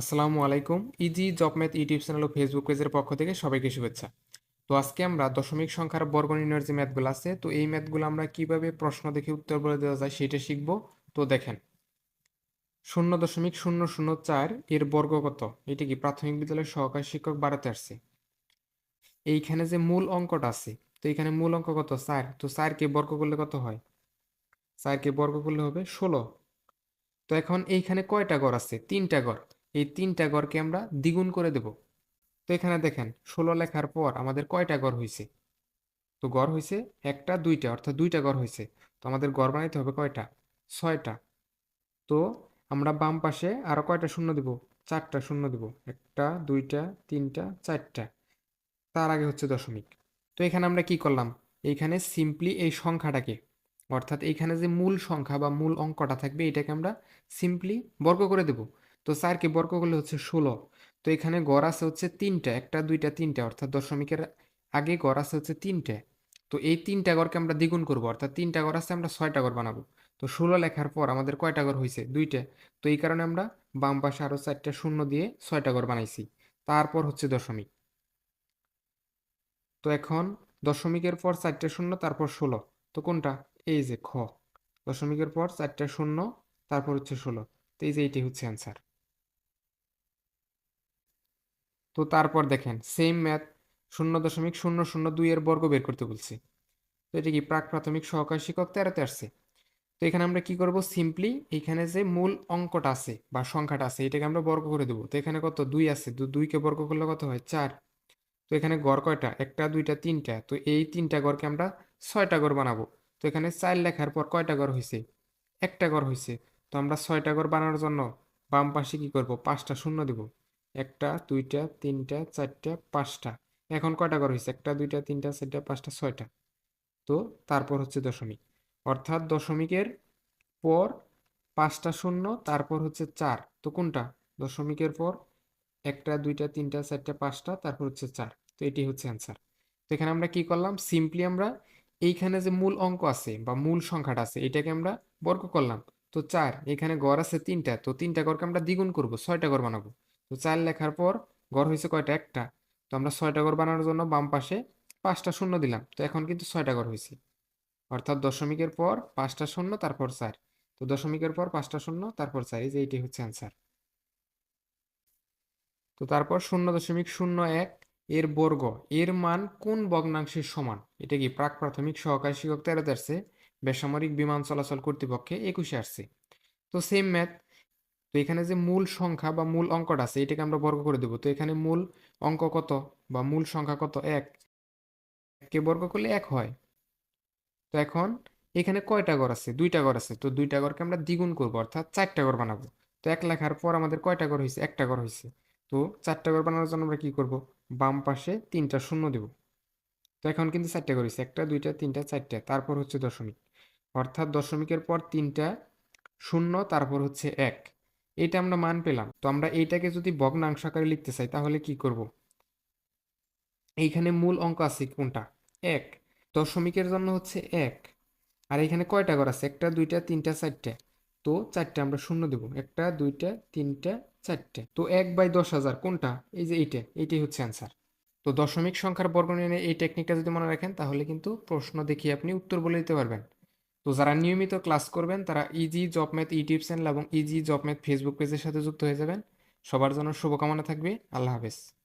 আসসালামু আলাইকুম। Easy job math YouTube channel ও Facebook পেজের পক্ষ থেকে সবাইকে শুভেচ্ছা। তো আজকে আমরা দশমিক সংখ্যার বর্গ নির্ণয়ের যে ম্যাথগুলো আছে, তো এই ম্যাথগুলো আমরা কীভাবে প্রশ্ন দেখে উত্তর বলে দেওয়া যায় সেটা শিখব। তো দেখেন, শূন্য দশমিক শূন্য শূন্য চার এর বর্গ কত? এটা কি প্রাথমিক বিদ্যালয়ের সহকারী শিক্ষক বাড়াতে আসছে? এইখানে যে মূল অঙ্কটা আছে, তো এখানে মূল অঙ্ক কত? চার। তো চারকে বর্গ করলে কত হয়? চারকে বর্গ করলে হবে ষোলো। তো এখন এইখানে কয়টা ঘর আছে? তিনটা ঘর এই তিনটা গড়কে আমরা দ্বিগুণ করে দেব। তো এখানে দেখেন, ষোলো লেখার পর আমাদের কয়টা গড় হয়েছে তো গড় হয়েছে একটা, দুইটা, অর্থাৎ দুইটা গড় হয়েছে তো আমাদের গড় বানাইতে হবে কয়টা? ছয়টা। তো আমরা বাম পাশে আরও কয়টা শূন্য দিব? চারটা শূন্য দিব। একটা, দুইটা, তিনটা, চারটা। তার আগে হচ্ছে দশমিক। তো এখানে আমরা কি করলাম? এইখানে সিম্পলি এই সংখ্যাটাকে, অর্থাৎ এইখানে যে মূল সংখ্যা বা মূল অঙ্কটা থাকবে, এটাকে আমরা সিম্পলি বর্গ করে দেব। তো চারকে বর্গ করলে হচ্ছে ষোলো? তো এখানে গড় আছে হচ্ছে তিনটা, একটা, দুইটা, তিনটা, অর্থাৎ দশমিকের আগে গড় আছে হচ্ছে তিনটে। তো এই তিনটা গড়কে আমরা দ্বিগুণ করব, অর্থাৎ তিনটা গড় আছে আমরা ছয়টা গড় বানাবো। তো ষোলো লেখার পর আমাদের কয়টা গড় হয়েছে দুইটা। তো এই কারণে আমরা বাম পাশে আরও চারটা শূন্য দিয়ে ছয়টা গড় বানাইছি। তারপর হচ্ছে দশমিক। তো এখন দশমিকের পর চারটে শূন্য, তারপর ষোলো। তো কোনটা? এই যে খ। দশমিকের পর চারটে শূন্য, তারপর হচ্ছে ষোলো। তো এই যে এইটি হচ্ছে অ্যান্সার। তো তারপর দেখেন সেম ম্যাথ শূন্য দশমিক শূন্য শূন্য দুই এর বর্গ বের করতে বলছি। তো এটা কি প্রাক প্রাথমিক সহকারী শিক্ষক তেরোতে আসছে? তো এখানে আমরা কি করব? সিম্পলি এখানে যে মূল অঙ্কটা আছে বা সংখ্যাটা আছে, এটাকে আমরা বর্গ করে দেবো। তো এখানে কত? দুই আছে। তো দুইকে বর্গ করলে কত হয়? চার। তো এখানে গড় কয়টা? একটা, দুইটা, তিনটা। তো এই তিনটা গড়কে আমরা ছয়টা গড় বানাবো। তো এখানে চার লেখার পর কয়টা গড় হয়েছে একটা গড় হয়েছে তো আমরা ছয়টা গড় বানানোর জন্য বাম পাশে কি করব? পাঁচটা শূন্য দিব। একটা, দুইটা, তিনটা, চারটা, পাঁচটা। এখন কয়টা ঘর হয়েছে একটা, দুইটা, তিনটা, চারটা, পাঁচটা, ছয়টা। তো তারপর হচ্ছে দশমিক। অর্থাৎ দশমিকের পর পাঁচটা শূন্য, তারপর হচ্ছে চার। তো কোনটা? দশমিকের পর একটা, দুইটা, তিনটা, চারটা, পাঁচটা, তারপর হচ্ছে চার। তো এটি হচ্ছে অ্যান্সার। তো এখানে আমরা কি করলাম? সিম্পলি আমরা এইখানে যে মূল অঙ্ক আছে বা মূল সংখ্যাটা আছে, এটাকে আমরা বর্গ করলাম। তো চার, এখানে গড় আছে তিনটা। তো তিনটা গড়কে আমরা দ্বিগুণ করব, ছয়টা গড় বানাবো। তো চার লেখার পর গড় হয়েছে কয়টা? একটা। তো আমরা ছয়টা গড় বানানোর জন্য বাম পাশে পাঁচটা শূন্য দিলাম। তো এখন কিন্তু ছয়টা গড় হয়েছে। অর্থাৎ দশমিকের পর পাঁচটা শূন্য, তারপর চার। তো দশমিকের পর পাঁচটা শূন্য, তারপর চার। এই যে এইটি হচ্ছে অ্যান্সার তো তারপর শূন্য দশমিক শূন্য এক, এর বর্গ, এর মান কোন ভগ্নাংশের সমান? এটা কি প্রাক প্রাথমিক সহকারী শিক্ষক তেরোতে আসছে, বেসামরিক বিমান চলাচল কর্তৃপক্ষে একুশে আসছে। তো সেম ম্যাথ তো এখানে যে মূল সংখ্যা বা মূল অঙ্কটা আছে, এটাকে আমরা বর্গ করে দেবো। তো এখানে মূল অঙ্ক কত বা মূল সংখ্যা কত? এক। কে বর্গ করলে এক হয়। তো এখন এখানে কয়টা ঘর আছে? দুইটা ঘর আছে। তো দুইটা ঘরকে আমরা দ্বিগুণ করব, অর্থাৎ চারটা ঘর বানাবো। তো এক লেখার পর আমাদের কয়টা ঘর হয়েছে একটা ঘর হয়েছে তো চারটা ঘর বানানোর জন্য আমরা কি করব? বাম পাশে তিনটা শূন্য দেব। তো এখন কিন্তু চারটা ঘর হয়েছে একটা, দুইটা, তিনটা, চারটা। তারপর হচ্ছে দশমিক। অর্থাৎ দশমিকের পর তিনটা শূন্য, তারপর হচ্ছে এক। এইটা আমরা মান পেলাম। তো আমরা এইটাকে যদি ভগ্নাংশ আকারে লিখতে চাই, তাহলে কি করব? এইখানে মূল অঙ্ক আছে কোনটা? এক। দশমিকের জন্য হচ্ছে এক। আর এখানে কয়টা ঘর আছে? একটা, দুইটা, তিনটা, চারটা। তো চারটে আমরা শূন্য দেব। একটা, দুইটা, তিনটা, চারটে। তো এক বাই দশ হাজার কোনটা? এই যে এইটা। এইটাই হচ্ছে অ্যান্সার তো দশমিক সংখ্যার বর্গ নিয়ে এই টেকনিকটা যদি মনে রাখেন, তাহলে কিন্তু প্রশ্ন দেখিয়ে আপনি উত্তর বলে দিতে পারবেন। তো যারা নিয়মিত ক্লাস করবেন, তারা easy job math YouTube channel এবং ইজি জব ম্যাথ ফেসবুক পেজের সাথে যুক্ত হয়ে যাবেন। সবার জন্য শুভকামনা থাকবে। আল্লাহ হাফেজ।